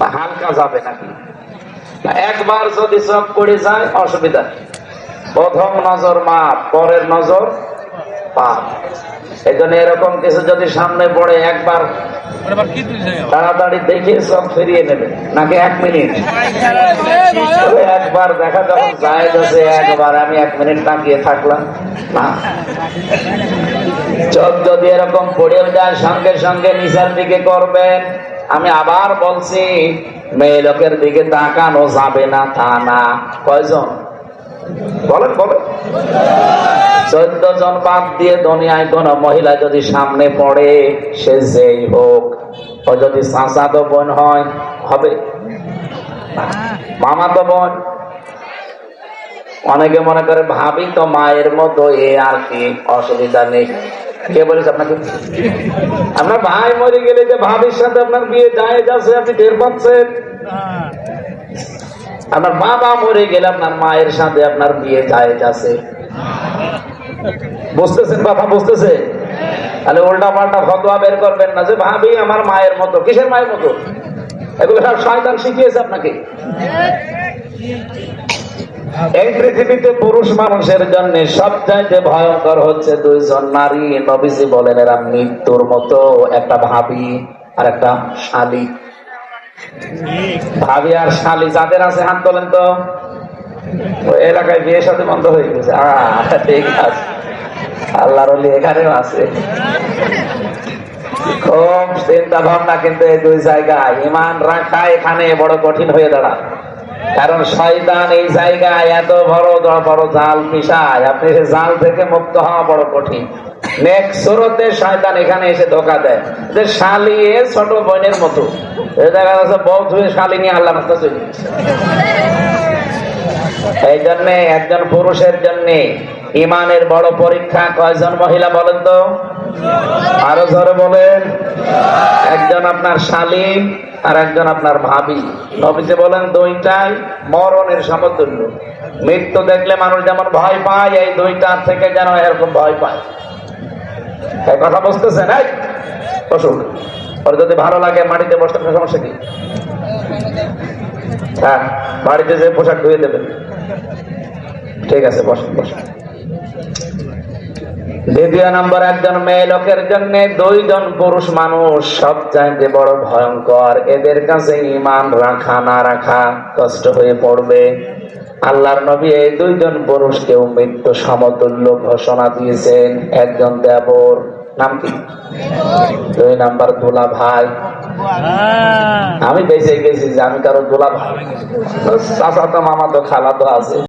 বা হালকা যাবে নাকি? একবার যদি চোখ পড়ে যায়, অসুবিধা প্রথম নজর মা পরের নজর পাপ এই জন্য এরকম কিছু যদি সামনে পড়ে একবার তাড়াতাড়ি দেখে সব ফিরিয়ে নেবে। নাকি এক মিনিট? একবার দেখা যখন যায় যাচ্ছে একবার আমি এক মিনিট তাকিয়ে থাকলাম। না। চোখ যদি এরকম পড়েও যায় সঙ্গে সঙ্গে নিচের দিকে করবেন। আমি আবার বলছি মেয়ে লোকের দিকে তাকানো যাবে না তা না। কয়জন? বলেন বলেন। চোদ্দ জন বাদ দিয়ে দুনিয়ায় কোন মহিলা যদি সামনে পড়ে, সে যেই হোক। ও যদি চাচাতো বোন হয়, হবে। মামা তো বোন। অনেকে মনে করে, ভাবি তো মায়ের মতো, এ আর কি অসুবিধা নেই। কে বলেছে আপনাকে? আপনার ভাই মরে গেলে যে ভাবির সাথে আপনার বিয়ে যায় যাচ্ছে, আপনি টের পাচ্ছেন? আপনার বাবা মরে গেলে আপনার মায়ের সাথে আপনার বিয়ে যায় যাচ্ছে বুঝতেছেন কথা বুঝতেছে? তাহলে উল্টা পাল্টা ফতোয়া বের করবেন না যে, ভাবি, আমার মায়ের মতো। কিসের মায়ের মতো? এগুলো সব শয়তান শিখিয়েছে আপনাকে। এই পৃথিবীতে পুরুষ মানুষের জন্য সবচাইতে ভয়ঙ্কর হচ্ছে দুইজন নারী। নবীজি বলেন, এরা মৃত্যুর মতো, একটা ভাবি আর একটা শালী ভাবি আর শালী, যাদের আছে হাত তোলেন তো। এলাকায় বিয়ে সাথে বন্ধ হয়ে গেছে। ঠিক আছে। আল্লাহর এখানেও আছে। খুব চিন্তা ভাবনা কিন্তু এই দুই জায়গায়। ইমান রাখা এখানে বড় কঠিন হয়ে দাঁড়ায়। কারণ শয়তান এই জায়গায় এত বড় বড় জাল পিসায় আপনি সে জাল থেকে মুক্ত হওয়া বড় কঠিন। নেক্সট স্রোতে শয়তান এখানে এসে ধোকা দেয়। যে শালিয়ে ছোট বোনের মতো। দেখা যাচ্ছে বউ ধুয়ে শালি আল্লাহ রাস্তা চলে। এই জন্য একজন পুরুষের জন্য ইমানের বড় পরীক্ষা। কয়জন মহিলা বলেন তো? আরও ধরে বলেন। একজন আপনার শালী আর একজন আপনার ভাবি। নবীজি বলেন, দুইটাই মরণের সমতুল্য। মৃত্যু দেখলে মানুষ যেমন ভয় পায়, এই দুইটার থেকে যেন এরকম ভয় পায়। কথা বুঝতেছেন, এই? বসুন। ওর যদি ভালো লাগে মাটিতে বসতে সমস্যা কি? হ্যাঁ বাড়িতে যে পোশাক ধুয়ে দেবেন ঠিক আছে বসুন বসুন দ্বিতীয় নম্বর, একজন মেয়ে লোকের জন্য দুইজন পুরুষ মানুষ বড় ভয়ঙ্কর। এদের কাছে ইমান রাখা, না রাখা কষ্ট হয়ে পড়বে। আল্লাহর নবী এই দুইজন পুরুষকেও মৃত্যু সমতুল্য ঘোষণা দিয়েছেন। একজন দেবর নাম কি? দুই নাম্বার দোলা ভাই। আমি বেঁচে গেছি যে আমি কারও দোলা ভাই। চাচা তো মামা তো খালা তো আছে।